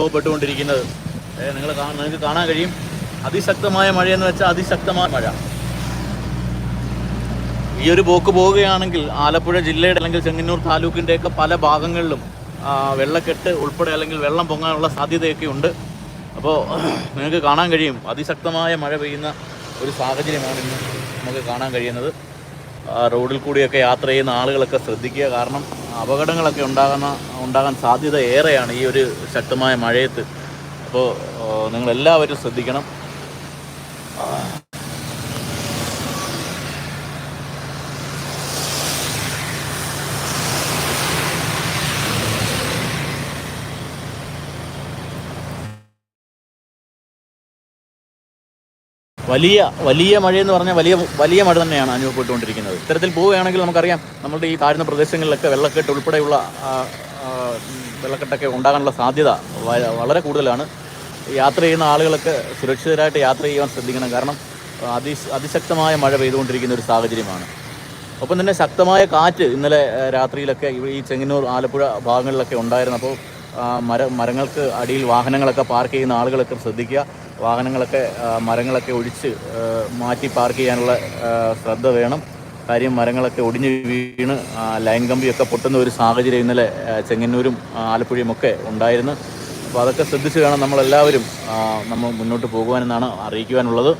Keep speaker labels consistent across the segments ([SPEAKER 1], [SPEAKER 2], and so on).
[SPEAKER 1] അനുഭവപ്പെട്ടുകൊണ്ടിരിക്കുന്നത്. നിങ്ങൾ നിങ്ങൾക്ക് കാണാൻ കഴിയും. അതിശക്തമായ മഴയെന്ന് വെച്ചാൽ അതിശക്തമായ മഴ. ഈ ഒരു പോക്ക് പോവുകയാണെങ്കിൽ ആലപ്പുഴ ജില്ലയുടെ അല്ലെങ്കിൽ ചെങ്ങന്നൂർ താലൂക്കിന്റെയൊക്കെ പല ഭാഗങ്ങളിലും വെള്ളക്കെട്ട് ഉൾപ്പെടെ അല്ലെങ്കിൽ വെള്ളം പൊങ്ങാനുള്ള സാധ്യതയൊക്കെ ഉണ്ട്. അപ്പോൾ നിങ്ങൾക്ക് കാണാൻ കഴിയും. അതിശക്തമായ മഴ പെയ്യുന്ന ഒരു സാഹചര്യമാണ് ഇന്ന് നമുക്ക് കാണാൻ കഴിയുന്നത്. റോഡിൽ കൂടിയൊക്കെ യാത്ര ചെയ്യുന്ന ആളുകളൊക്കെ ശ്രദ്ധിക്കുക. കാരണം അപകടങ്ങളൊക്കെ ഉണ്ടാകുന്ന ഉണ്ടാകാൻ സാധ്യത ഏറെയാണ് ഈ ഒരു ശക്തമായ മഴയത്ത്. അപ്പോൾ നിങ്ങളെല്ലാവരും ശ്രദ്ധിക്കണം. വലിയ വലിയ മഴയെന്ന് പറഞ്ഞാൽ വലിയ വലിയ മഴ തന്നെയാണ് അനുഭവപ്പെട്ടുകൊണ്ടിരിക്കുന്നത്. ഇത്തരത്തിൽ പോവുകയാണെങ്കിൽ നമുക്കറിയാം നമ്മുടെ ഈ താഴ്ന്ന പ്രദേശങ്ങളിലൊക്കെ വെള്ളക്കെട്ട് ഉൾപ്പെടെയുള്ള വെള്ളക്കെട്ടൊക്കെ ഉണ്ടാകാനുള്ള സാധ്യത വളരെ കൂടുതലാണ്. യാത്ര ചെയ്യുന്ന ആളുകളൊക്കെ സുരക്ഷിതരായിട്ട് യാത്ര ചെയ്യാൻ ശ്രദ്ധിക്കണം. കാരണം അതി അതിശക്തമായ മഴ പെയ്തുകൊണ്ടിരിക്കുന്ന ഒരു സാഹചര്യമാണ്. ഒപ്പം തന്നെ ശക്തമായ കാറ്റ് ഇന്നലെ രാത്രിയിലൊക്കെ ഈ ചെങ്ങന്നൂർ ആലപ്പുഴ ഭാഗങ്ങളിലൊക്കെ ഉണ്ടായിരുന്നു അപ്പോൾ മര മരങ്ങൾക്ക് അടിയിൽ വാഹനങ്ങളൊക്കെ പാർക്ക് ചെയ്യുന്ന ആളുകളൊക്കെ ശ്രദ്ധിക്കുക. വാഹനങ്ങളൊക്കെ മരങ്ങളൊക്കെ ഒഴിച്ച് മാറ്റി പാർക്ക് ചെയ്യാനുള്ള ശ്രദ്ധ വേണം. കാര്യം മരങ്ങളൊക്കെ ഒടിഞ്ഞ് വീണ് ലൈൻ കമ്പിയൊക്കെ പൊട്ടുന്ന ഒരു സാഹചര്യം ഇന്നലെ ചെങ്ങന്നൂരും ആ, ആലപ്പുഴയും ഒക്കെ ഉണ്ടായിരുന്നു. അപ്പോൾ അതൊക്കെ ശ്രദ്ധിച്ച് വേണം നമ്മളെല്ലാവരും നമ്മൾ മുന്നോട്ട് പോകുവാനെന്നാണ് അറിയിക്കുവാനുള്ളത്.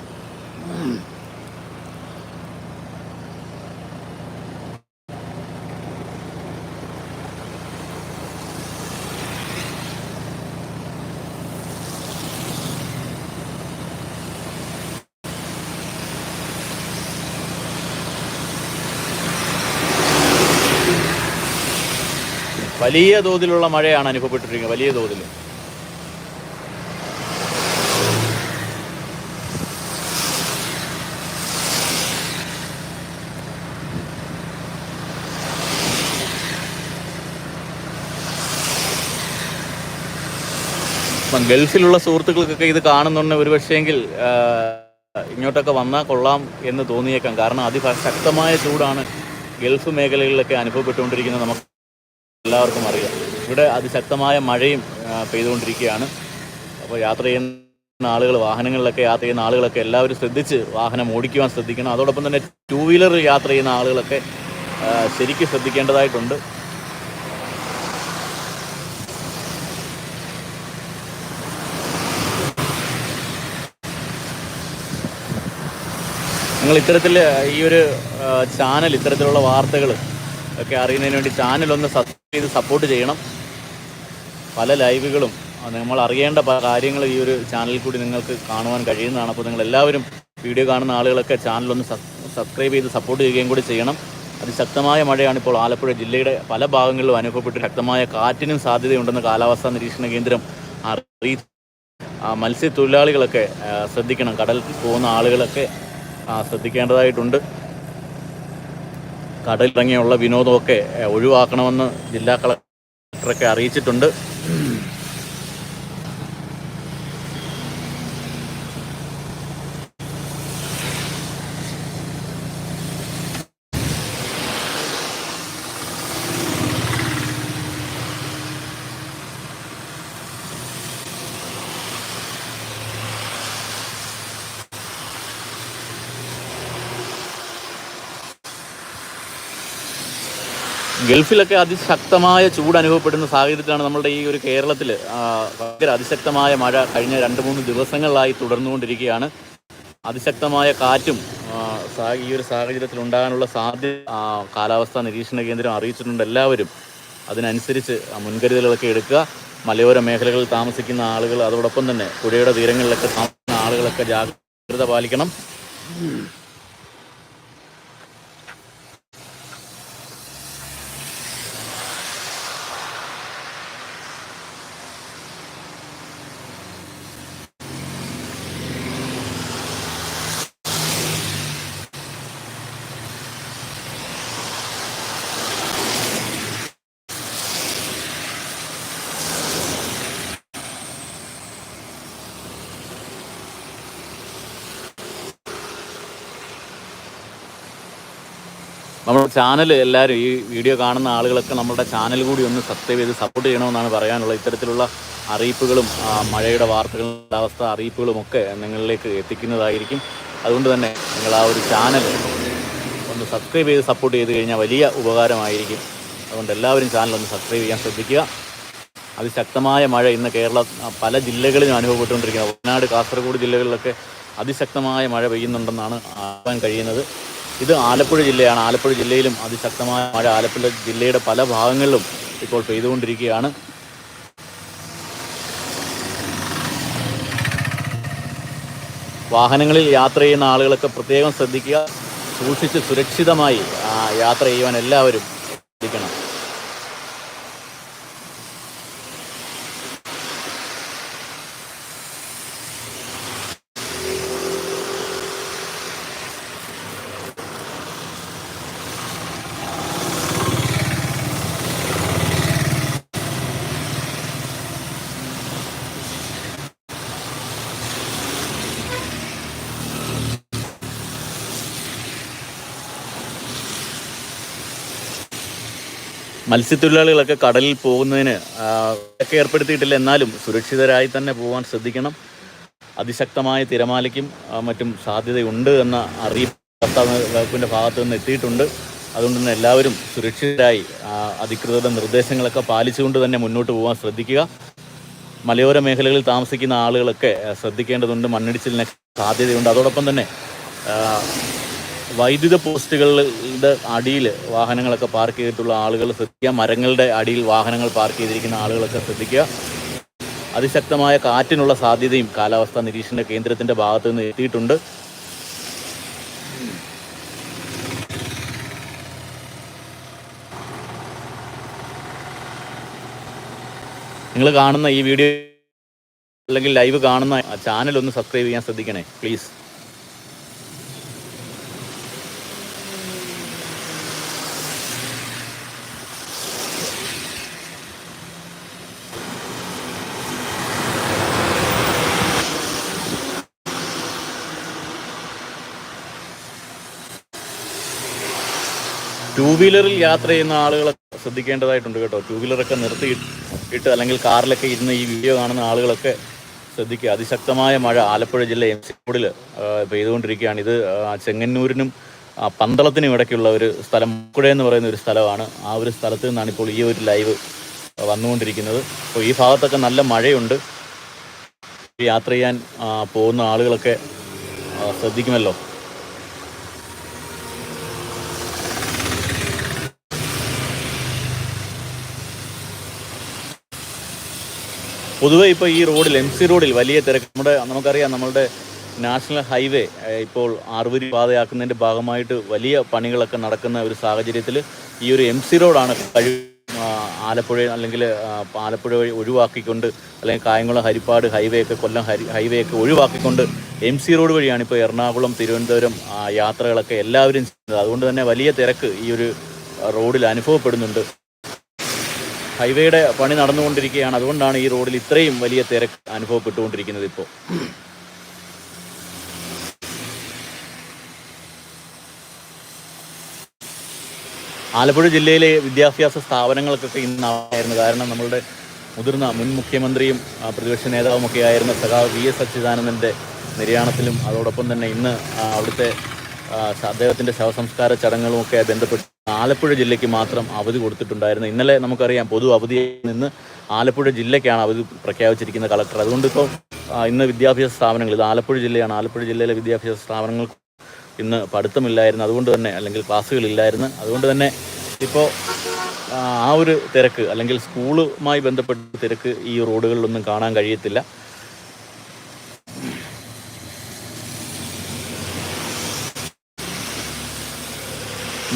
[SPEAKER 1] വലിയ തോതിലുള്ള മഴയാണ് അനുഭവപ്പെട്ടിരിക്കുന്നത് വലിയ തോതിൽ. ഇപ്പം ഗൾഫിലുള്ള സുഹൃത്തുക്കൾക്കൊക്കെ ഇത് കാണുന്നുണ്ട് ഒരു പക്ഷേങ്കിൽ ഇങ്ങോട്ടൊക്കെ വന്നാൽ കൊള്ളാം എന്ന് തോന്നിയേക്കാം. കാരണം അതിശക്തമായ ചൂടാണ് ഗൾഫ് മേഖലകളിലൊക്കെ അനുഭവപ്പെട്ടുകൊണ്ടിരിക്കുന്നത് നമുക്ക് എല്ലാവർക്കും അറിയാം. ഇവിടെ അതിശക്തമായ മഴയും പെയ്തുകൊണ്ടിരിക്കുകയാണ്. അപ്പോൾ യാത്ര ചെയ്യുന്ന ആളുകൾ വാഹനങ്ങളിലൊക്കെ യാത്ര ചെയ്യുന്ന ആളുകളൊക്കെ എല്ലാവരും ശ്രദ്ധിച്ച് വാഹനം ഓടിക്കുവാൻ ശ്രദ്ധിക്കണം. അതോടൊപ്പം തന്നെ ടൂ വീലർ യാത്ര ചെയ്യുന്ന ആളുകളൊക്കെ ശരിക്കും ശ്രദ്ധിക്കേണ്ടതായിട്ടുണ്ട്. നിങ്ങൾ ഇത്തരത്തിൽ ഈ ഒരു ചാനൽ ഇത്തരത്തിലുള്ള വാർത്തകൾ ഒക്കെ അറിയുന്നതിന് വേണ്ടി ചാനലൊന്ന് സബ്സ്ക്രൈബ് ചെയ്ത് സപ്പോർട്ട് ചെയ്യണം. പല ലൈവുകളും നമ്മൾ അറിയേണ്ട പല കാര്യങ്ങൾ ഈ ഒരു ചാനലിൽ കൂടി നിങ്ങൾക്ക് കാണുവാൻ കഴിയുന്നതാണ്. അപ്പോൾ നിങ്ങൾ എല്ലാവരും വീഡിയോ കാണുന്ന ആളുകളൊക്കെ ചാനലൊന്ന് സബ്സ്ക്രൈബ് ചെയ്ത് സപ്പോർട്ട് ചെയ്യുകയും കൂടി ചെയ്യണം. അതിശക്തമായ മഴയാണ് ഇപ്പോൾ ആലപ്പുഴ ജില്ലയുടെ പല ഭാഗങ്ങളിലും അനുഭവപ്പെട്ട് ശക്തമായ കാറ്റിനും സാധ്യതയുണ്ടെന്ന് കാലാവസ്ഥാ നിരീക്ഷണ കേന്ദ്രം അറിയി മത്സ്യത്തൊഴിലാളികളൊക്കെ ശ്രദ്ധിക്കണം. കടലിൽ പോകുന്ന ആളുകളൊക്കെ ശ്രദ്ധിക്കേണ്ടതായിട്ടുണ്ട്. കടലിറങ്ങിയുള്ള വിനോദമൊക്കെ ഒഴിവാക്കണമെന്ന് ജില്ലാ കളക്ടറൊക്കെ അറിയിച്ചിട്ടുണ്ട്. ഗൾഫിലൊക്കെ അതിശക്തമായ ചൂട് അനുഭവപ്പെടുന്ന സാഹചര്യത്തിലാണ് നമ്മളുടെ ഈ ഒരു കേരളത്തിൽ ഭയങ്കര അതിശക്തമായ മഴ കഴിഞ്ഞ രണ്ട് മൂന്ന് ദിവസങ്ങളിലായി തുടർന്നുകൊണ്ടിരിക്കുകയാണ്. അതിശക്തമായ കാറ്റും ഈ ഒരു സാഹചര്യത്തിൽ ഉണ്ടാകാനുള്ള സാധ്യത കാലാവസ്ഥാ നിരീക്ഷണ കേന്ദ്രം അറിയിച്ചിട്ടുണ്ട് എല്ലാവരും. അതിനനുസരിച്ച് മുൻകരുതലുകളൊക്കെ എടുക്കുക. മലയോര മേഖലകളിൽ താമസിക്കുന്ന ആളുകൾ അതോടൊപ്പം തന്നെ പുഴയുടെ തീരങ്ങളിലൊക്കെ താമസിക്കുന്ന ആളുകളൊക്കെ ജാഗ്രത പാലിക്കണം. നമ്മുടെ ചാനൽ എല്ലാവരും ഈ വീഡിയോ കാണുന്ന ആളുകളൊക്കെ നമ്മുടെ ചാനൽ കൂടി ഒന്ന് സബ്സ്ക്രൈബ് ചെയ്ത് സപ്പോർട്ട് ചെയ്യണമെന്നാണ് പറയാനുള്ളത്. ഇത്തരത്തിലുള്ള അറിയിപ്പുകളും മഴയുടെ വാർത്തകളും കാലാവസ്ഥ അറിയിപ്പുകളും ഒക്കെ നിങ്ങളിലേക്ക് എത്തിക്കുന്നതായിരിക്കും. അതുകൊണ്ട് തന്നെ നിങ്ങൾ ആ ഒരു ചാനൽ ഒന്ന് സബ്സ്ക്രൈബ് ചെയ്ത് സപ്പോർട്ട് ചെയ്ത് കഴിഞ്ഞാൽ വലിയ ഉപകാരമായിരിക്കും. അതുകൊണ്ട് എല്ലാവരും ചാനൽ ഒന്ന് സബ്സ്ക്രൈബ് ചെയ്യാൻ ശ്രദ്ധിക്കുക. അതിശക്തമായ മഴ ഇന്ന് കേരള പല ജില്ലകളിലും അനുഭവപ്പെട്ടുകൊണ്ടിരിക്കുന്നത് വയനാട് കാസർഗോഡ് ജില്ലകളിലൊക്കെ അതിശക്തമായ മഴ പെയ്യുന്നുണ്ടെന്നാണ് അറിയാൻ കഴിയുന്നത്. ഇത് ആലപ്പുഴ ജില്ലയാണ്. ആലപ്പുഴ ജില്ലയിലും അതിശക്തമായ മഴ ആലപ്പുഴ ജില്ലയുടെ പല ഭാഗങ്ങളിലും ഇപ്പോൾ പെയ്തുകൊണ്ടിരിക്കുകയാണ്. വാഹനങ്ങളിൽ യാത്ര ചെയ്യുന്ന ആളുകളൊക്കെ പ്രത്യേകം ശ്രദ്ധിക്കുക. സൂക്ഷിച്ച് സുരക്ഷിതമായി യാത്ര ചെയ്യുവാൻ എല്ലാവരും ശ്രദ്ധിക്കണം. മത്സ്യത്തൊഴിലാളികളൊക്കെ കടലിൽ പോകുന്നതിന് ഒക്കെ ഏർപ്പെടുത്തിയിട്ടില്ല. എന്നാലും സുരക്ഷിതരായി തന്നെ പോകാൻ ശ്രദ്ധിക്കണം. അതിശക്തമായ തിരമാലയ്ക്കും മറ്റും സാധ്യതയുണ്ട് എന്ന അറിയിപ്പ് വകുപ്പിന്റെ ഭാഗത്തു നിന്ന് എത്തിയിട്ടുണ്ട്. അതുകൊണ്ട് തന്നെ എല്ലാവരും സുരക്ഷിതരായി അധികൃതരുടെ നിർദ്ദേശങ്ങളൊക്കെ പാലിച്ചുകൊണ്ട് തന്നെ മുന്നോട്ട് പോകാൻ ശ്രദ്ധിക്കുക. മലയോര മേഖലകളിൽ താമസിക്കുന്ന ആളുകളൊക്കെ ശ്രദ്ധിക്കേണ്ടതുണ്ട്. മണ്ണിടിച്ചിലിന് സാധ്യതയുണ്ട്. അതോടൊപ്പം തന്നെ വൈദ്യുത പോസ്റ്റുകളുടെ അടിയിൽ വാഹനങ്ങളൊക്കെ പാർക്ക് ചെയ്തിട്ടുള്ള ആളുകൾ ശ്രദ്ധിക്കുക. മരങ്ങളുടെ അടിയിൽ വാഹനങ്ങൾ പാർക്ക് ചെയ്തിരിക്കുന്ന ആളുകളൊക്കെ ശ്രദ്ധിക്കുക. അതിശക്തമായ കാറ്റിനുള്ള സാധ്യതയും കാലാവസ്ഥാ നിരീക്ഷണ കേന്ദ്രത്തിന്റെ ഭാഗത്തു നിന്ന് എത്തിയിട്ടുണ്ട്. നിങ്ങൾ കാണുന്ന ഈ വീഡിയോ അല്ലെങ്കിൽ ലൈവ് കാണുന്ന ചാനൽ ഒന്ന് സബ്സ്ക്രൈബ് ചെയ്യാൻ ശ്രദ്ധിക്കണേ. പ്ലീസ്. ടൂ വീലറിൽ യാത്ര ചെയ്യുന്ന ആളുകളെ ശ്രദ്ധിക്കേണ്ടതായിട്ടുണ്ട് കേട്ടോ. ടൂ വീലറൊക്കെ നിർത്തി ഇട്ട് അല്ലെങ്കിൽ കാറിലൊക്കെ ഇരുന്ന് ഈ വീഡിയോ കാണുന്ന ആളുകളൊക്കെ ശ്രദ്ധിക്കുക. അതിശക്തമായ മഴ ആലപ്പുഴ ജില്ല എം സി റോഡിൽ പെയ്തുകൊണ്ടിരിക്കുകയാണ്. ഇത് ചെങ്ങന്നൂരിനും പന്തളത്തിനും ഇടയ്ക്കുള്ള ഒരു സ്ഥലം. മുക്കുഴ എന്ന് പറയുന്ന ഒരു സ്ഥലമാണ്. ആ ഒരു സ്ഥലത്ത് നിന്നാണ് ഇപ്പോൾ ഈ ഒരു ലൈവ് വന്നുകൊണ്ടിരിക്കുന്നത്. അപ്പോൾ ഈ ഭാഗത്തൊക്കെ നല്ല മഴയുണ്ട്. യാത്ര ചെയ്യാൻ പോകുന്ന ആളുകളൊക്കെ ശ്രദ്ധിക്കുമല്ലോ. പൊതുവെ ഇപ്പോൾ ഈ റോഡിൽ എം സി റോഡിൽ വലിയ തിരക്ക്. നമ്മുടെ നമുക്കറിയാം നമ്മളുടെ നാഷണൽ ഹൈവേ ഇപ്പോൾ ആറുവരി പാതയാക്കുന്നതിന്റെ ഭാഗമായിട്ട് വലിയ പണികളൊക്കെ നടക്കുന്ന ഒരു സാഹചര്യത്തിൽ ഈ ഒരു എം സി റോഡാണ് കഴി ആലപ്പുഴ അല്ലെങ്കിൽ ആലപ്പുഴ വഴി ഒഴിവാക്കിക്കൊണ്ട് അല്ലെങ്കിൽ കായംകുളം ഹരിപ്പാട് ഹൈവേ ഒക്കെ കൊല്ലം ഹരി ഹൈവേ ഒക്കെ ഒഴിവാക്കിക്കൊണ്ട് എം സി റോഡ് വഴിയാണ് ഇപ്പോൾ എറണാകുളം തിരുവനന്തപുരം യാത്രകളൊക്കെ എല്ലാവരും ചെയ്യുന്നത്. അതുകൊണ്ട് തന്നെ വലിയ തിരക്ക് ഈ ഒരു റോഡിൽ അനുഭവപ്പെടുന്നുണ്ട്. ഹൈവേയുടെ പണി നടന്നുകൊണ്ടിരിക്കുകയാണ്. അതുകൊണ്ടാണ് ഈ റോഡിൽ ഇത്രയും വലിയ തിരക്ക് അനുഭവപ്പെട്ടുകൊണ്ടിരിക്കുന്നത് ഇപ്പോൾ. ആലപ്പുഴ ജില്ലയിലെ വിദ്യാഭ്യാസ സ്ഥാപനങ്ങൾക്കൊക്കെ ഇന്ന് അവധിയായിരുന്നു കാരണം നമ്മളുടെ മുതിർന്ന മുൻ മുഖ്യമന്ത്രിയും പ്രതിപക്ഷ നേതാവുമൊക്കെ ആയിരുന്ന സഖാവ് വി എസ് അച്യുതാനന്ദന്റെ നിര്യാണത്തിലും അതോടൊപ്പം തന്നെ ഇന്ന് അവിടുത്തെ അദ്ദേഹത്തിന്റെ ശവസംസ്കാര ചടങ്ങുകളുമൊക്കെ ബന്ധപ്പെട്ട് ആലപ്പുഴ ജില്ലയ്ക്ക് മാത്രം അവധി കൊടുത്തിട്ടുണ്ടായിരുന്നു ഇന്നലെ നമുക്കറിയാം പൊതു അവധിയിൽ നിന്ന് ആലപ്പുഴ ജില്ലയ്ക്കാണ് അവധി പ്രഖ്യാപിച്ചിരിക്കുന്ന കളക്ടർ. അതുകൊണ്ട് ഇപ്പോൾ ഇന്ന് വിദ്യാഭ്യാസ സ്ഥാപനങ്ങൾ ഇത് ആലപ്പുഴ ജില്ലയാണ്. ആലപ്പുഴ ജില്ലയിലെ വിദ്യാഭ്യാസ സ്ഥാപനങ്ങൾ ഇന്ന് പഠിത്തമില്ലായിരുന്നു. അതുകൊണ്ട് തന്നെ അല്ലെങ്കിൽ ക്ലാസ്സുകളില്ലായിരുന്നു. അതുകൊണ്ട് തന്നെ ഇപ്പോൾ ആ ഒരു തിരക്ക് അല്ലെങ്കിൽ സ്കൂളുമായി ബന്ധപ്പെട്ട തിരക്ക് ഈ റോഡുകളിലൊന്നും കാണാൻ കഴിയത്തില്ല.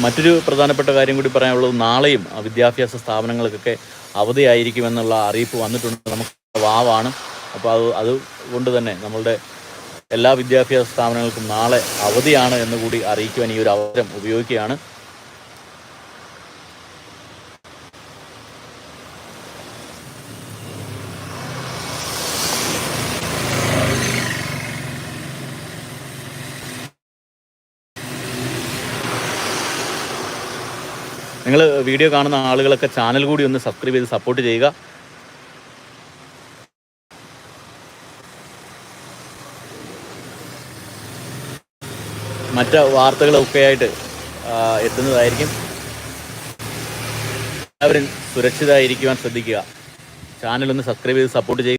[SPEAKER 1] മറ്റൊരു പ്രധാനപ്പെട്ട കാര്യം കൂടി പറയാനുള്ളത് നാളെയും വിദ്യാഭ്യാസ സ്ഥാപനങ്ങൾക്കൊക്കെ അവധിയായിരിക്കുമെന്നുള്ള അറിയിപ്പ് വന്നിട്ടുണ്ട്. നമുക്ക് വാവാണ്. അപ്പോൾ അത് അതുകൊണ്ട് തന്നെ നമ്മളുടെ എല്ലാ വിദ്യാഭ്യാസ സ്ഥാപനങ്ങൾക്കും നാളെ അവധിയാണ് എന്ന് കൂടി അറിയിക്കുവാൻ ഈ ഒരു അവസരം ഉപയോഗിക്കുകയാണ്. നിങ്ങൾ വീഡിയോ കാണുന്ന ആളുകളൊക്കെ ചാനൽ കൂടി ഒന്ന് സബ്സ്ക്രൈബ് ചെയ്ത് സപ്പോർട്ട് ചെയ്യുക. മറ്റ വാർത്തകളൊക്കെ ആയിട്ട് എത്തുന്നതായിരിക്കും. എല്ലാവരും സുരക്ഷിതമായിരിക്കുവാൻ ശ്രദ്ധിക്കുക. ചാനൽ ഒന്ന് സബ്സ്ക്രൈബ് ചെയ്ത് സപ്പോർട്ട് ചെയ്യുക.